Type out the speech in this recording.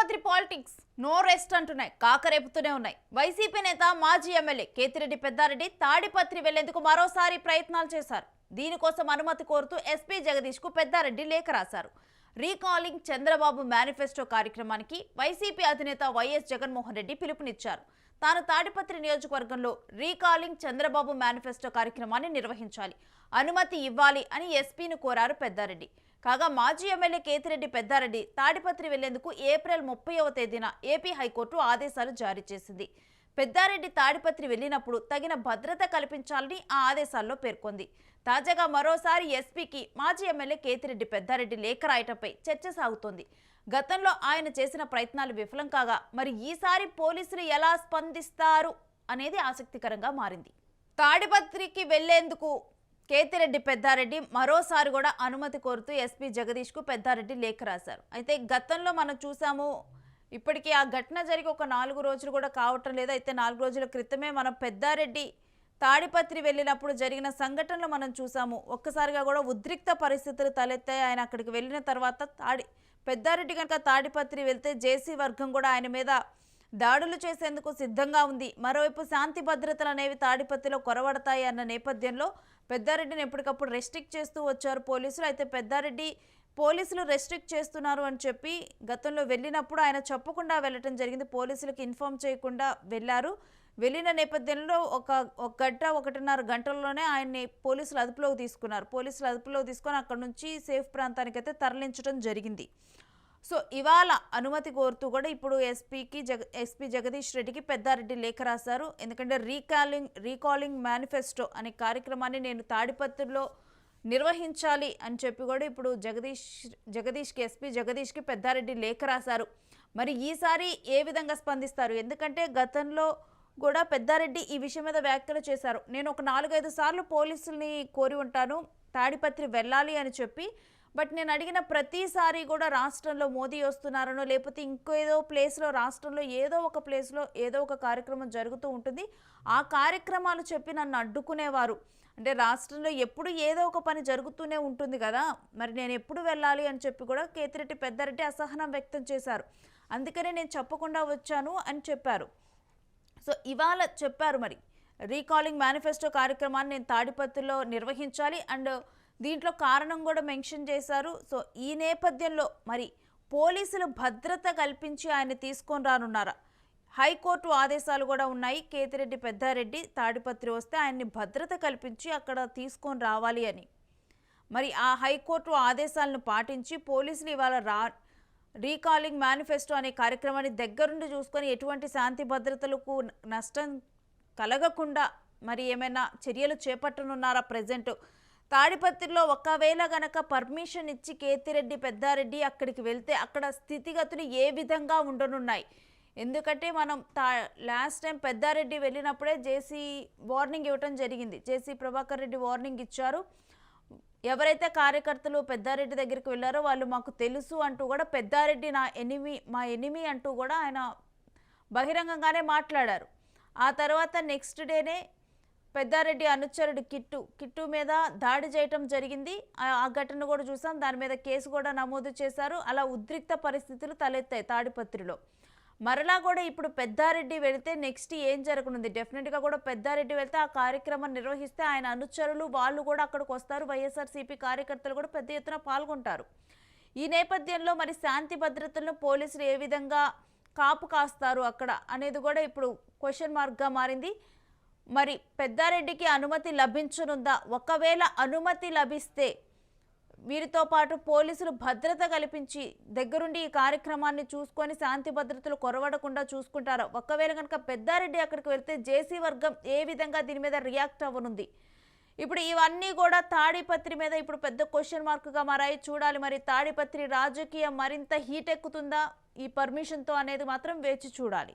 Tadipatri politics no rest అంటున్నాయి కాకరేపుతూనే ఉన్నాయి. YCP నేత మాజీ ఎమ్మెల్యే కేతిరెడ్డి పెద్దారెడ్డి తాడిపత్రి వెళ్ళేందుకు మరోసారి ప్రయత్నాలు చేశారు. దీనికోసం అనుమతి కోరుతూ ఎస్పీ జగదీష్కు పెద్దారెడ్డి లేఖ రాశారు. రీకాలింగ్ చంద్రబాబు మేనిఫెస్టో కార్యక్రమానికి వైసీపీ అధినేత వైఎస్ జగన్మోహన్ రెడ్డి పిలుపునిచ్చారు. తాను తాడిపత్రి నియోజకవర్గంలో రీకాలింగ్ చంద్రబాబు మేనిఫెస్టో కార్యక్రమాన్ని నిర్వహించాలి అనుమతి ఇవ్వాలి అని ఎస్పీని కోరారు పెద్దారెడ్డి. కాగా మాజీ ఎమ్మెల్యే కేతిరెడ్డి పెద్దారెడ్డి తాడిపత్రి వెళ్ళేందుకు ఏప్రిల్ ముప్పైవ తేదీన ఏపీ హైకోర్టు ఆదేశాలు జారీ చేసింది. పెద్దారెడ్డి తాడిపత్రి వెళ్ళినప్పుడు తగిన భద్రత కల్పించాలని ఆ ఆదేశాల్లో పేర్కొంది. తాజాగా మరోసారి ఎస్పీకి మాజీ ఎమ్మెల్యే కేతిరెడ్డి పెద్దారెడ్డి లేఖ రాయటంపై చర్చ సాగుతోంది. గతంలో ఆయన చేసిన ప్రయత్నాలు విఫలం కాగా మరి ఈసారి పోలీసులు ఎలా స్పందిస్తారు అనేది ఆసక్తికరంగా మారింది. తాడిపత్రికి వెళ్ళేందుకు కేతిరెడ్డి పెద్దారెడ్డి మరోసారి కూడా అనుమతి కోరుతూ ఎస్పీ జగదీష్కు పెద్దారెడ్డి లేఖ రాశారు. అయితే గతంలో మనం చూసాము ఇప్పటికీ ఆ ఘటన జరిగి ఒక నాలుగు రోజులు కూడా కావటం లేదు. అయితే నాలుగు రోజుల క్రితమే మనం పెద్దారెడ్డి తాడిపత్రి వెళ్ళినప్పుడు జరిగిన సంఘటనలు మనం చూసాము. ఒక్కసారిగా కూడా ఉద్రిక్త పరిస్థితులు తలెత్తాయి. ఆయన అక్కడికి వెళ్ళిన తర్వాత తాడి పెద్దారెడ్డి కనుక తాడిపత్రి వెళ్తే జేసీ వర్గం కూడా ఆయన మీద దాడులు చేసేందుకు సిద్ధంగా ఉంది. మరోవైపు శాంతి భద్రతలు అనేవి తాడిపత్రిలో కొరవడతాయి అన్న నేపథ్యంలో పెద్దారెడ్డిని ఎప్పటికప్పుడు రెస్ట్రిక్ట్ చేస్తూ వచ్చారు పోలీసులు. అయితే పెద్దారెడ్డి పోలీసులు రెస్ట్రిక్ట్ చేస్తున్నారు అని చెప్పి గతంలో వెళ్ళినప్పుడు ఆయన చెప్పకుండా వెళ్ళటం జరిగింది. పోలీసులకు ఇన్ఫామ్ చేయకుండా వెళ్ళారు. వెళ్ళిన నేపథ్యంలో ఒక ఒక గంట ఒకటిన్నర గంటల్లోనే ఆయన్ని పోలీసులు అదుపులోకి తీసుకున్నారు. పోలీసులు అదుపులోకి తీసుకొని అక్కడ నుంచి సేఫ్ ప్రాంతానికి అయితే తరలించడం జరిగింది. సో ఇవాళ అనుమతి కోరుతూ కూడా ఇప్పుడు ఎస్పీకి జగ ఎస్పీ జగదీష్ రెడ్డికి పెద్దారెడ్డి లేఖ రాశారు. ఎందుకంటే రీకాలింగ్ రీకాలింగ్ మేనిఫెస్టో అనే కార్యక్రమాన్ని నేను తాడిపత్రిలో నిర్వహించాలి అని చెప్పి కూడా ఇప్పుడు జగదీష్ జగదీష్కి ఎస్పీ జగదీష్కి పెద్దారెడ్డి లేఖ రాశారు. మరి ఈసారి ఏ విధంగా స్పందిస్తారు? ఎందుకంటే గతంలో కూడా పెద్దారెడ్డి ఈ విషయం మీద వ్యాఖ్యలు చేశారు. నేను ఒక నాలుగైదు సార్లు పోలీసుల్ని కోరి ఉంటాను తాడిపత్రి వెళ్ళాలి అని చెప్పి బట్ నేను అడిగిన ప్రతిసారి కూడా రాష్ట్రంలో మోదీ వస్తున్నారనో లేకపోతే ఇంకేదో ప్లేస్లో రాష్ట్రంలో ఏదో ఒక ప్లేస్లో ఏదో ఒక కార్యక్రమం జరుగుతూ ఉంటుంది. ఆ కార్యక్రమాలు చెప్పి నన్ను అడ్డుకునేవారు. అంటే రాష్ట్రంలో ఎప్పుడు ఏదో ఒక పని జరుగుతూనే ఉంటుంది కదా. మరి నేను ఎప్పుడు వెళ్ళాలి అని చెప్పి కూడా కేతిరెడ్డి పెద్దారెడ్డి అసహనం వ్యక్తం చేశారు. అందుకనే నేను చెప్పకుండా వచ్చాను అని చెప్పారు. సో ఇవాళ చెప్పారు మరి. రీకాలింగ్ మేనిఫెస్టో కార్యక్రమాన్ని నేను తాడిపత్రిలో నిర్వహించాలి అండ్ దీంట్లో కారణం కూడా మెన్షన్ చేశారు. సో ఈ నేపథ్యంలో మరి పోలీసులు భద్రత కల్పించి ఆయన తీసుకొని రానున్నారా? హైకోర్టు ఆదేశాలు కూడా ఉన్నాయి. కేతిరెడ్డి పెద్దారెడ్డి తాడిపత్రి వస్తే ఆయన్ని భద్రత కల్పించి అక్కడ తీసుకొని రావాలి అని. మరి ఆ హైకోర్టు ఆదేశాలను పాటించి పోలీసులు ఇవాళ రా రీకాలింగ్ మేనిఫెస్టో అనే కార్యక్రమాన్ని దగ్గరుండి చూసుకొని ఎటువంటి శాంతి భద్రతలకు నష్టం కలగకుండా మరి ఏమైనా చర్యలు చేపట్టనున్నారా ప్రజెంట్ తాడిపత్రిలో ఒకవేళ గనక పర్మిషన్ ఇచ్చి కేతిరెడ్డి పెద్దారెడ్డి అక్కడికి వెళ్తే అక్కడ స్థితిగతులు ఏ విధంగా ఉండనున్నాయి? ఎందుకంటే మనం తా లాస్ట్ టైం పెద్దారెడ్డి వెళ్ళినప్పుడే జేసీ వార్నింగ్ ఇవ్వటం జరిగింది. జేసీ ప్రభాకర్ రెడ్డి వార్నింగ్ ఇచ్చారు. ఎవరైతే కార్యకర్తలు పెద్దారెడ్డి దగ్గరికి వెళ్ళారో వాళ్ళు మాకు తెలుసు అంటూ కూడా పెద్దారెడ్డి నా ఎనిమి మా ఎనిమి అంటూ కూడా ఆయన బహిరంగంగానే మాట్లాడారు. ఆ తర్వాత నెక్స్ట్ డేనే పెద్దారెడ్డి అనుచరుడు కిట్టు కిట్టు మీద దాడి చేయటం జరిగింది. ఆ- ఘటన కూడా చూసాం. దాని మీద కేసు కూడా నమోదు చేశారు. అలా ఉద్రిక్త పరిస్థితులు తలెత్తాయి తాడిపత్రిలో. మరలా కూడా ఇప్పుడు పెద్దారెడ్డి వెళితే నెక్స్ట్ ఏం జరగనుంది? డెఫినెట్గా కూడా పెద్దారెడ్డి వెళ్తే ఆ కార్యక్రమం నిర్వహిస్తే ఆయన అనుచరులు వాళ్ళు కూడా అక్కడికి వస్తారు. వైఎస్ఆర్సీపీ కార్యకర్తలు కూడా పెద్ద ఎత్తున పాల్గొంటారు. ఈ నేపథ్యంలో మరి శాంతి భద్రతలను పోలీసులు ఏ విధంగా కాపు కాస్తారు అక్కడ అనేది కూడా ఇప్పుడు క్వశ్చన్ మార్క్గా మారింది. మరి పెద్దారెడ్డికి అనుమతి లభించనుందా? ఒకవేళ అనుమతి లభిస్తే వీరితో పాటు పోలీసులు భద్రత కల్పించి దగ్గరుండి ఈ కార్యక్రమాన్ని చూసుకొని శాంతి భద్రతలు కొరవడకుండా చూసుకుంటారా. ఒకవేళ కనుక పెద్దారెడ్డి అక్కడికి వెళ్తే జేసీ వర్గం ఏ విధంగా దీని మీద రియాక్ట్ అవ్వనుంది. ఇప్పుడు ఇవన్నీ కూడా తాడిపత్రి మీద ఇప్పుడు పెద్ద క్వశ్చన్ మార్క్గా మారాయి. చూడాలి మరి తాడిపత్రి రాజకీయం మరింత హీట్ ఎక్కుతుందా ఈ పర్మిషన్తో అనేది మాత్రం వేచి చూడాలి.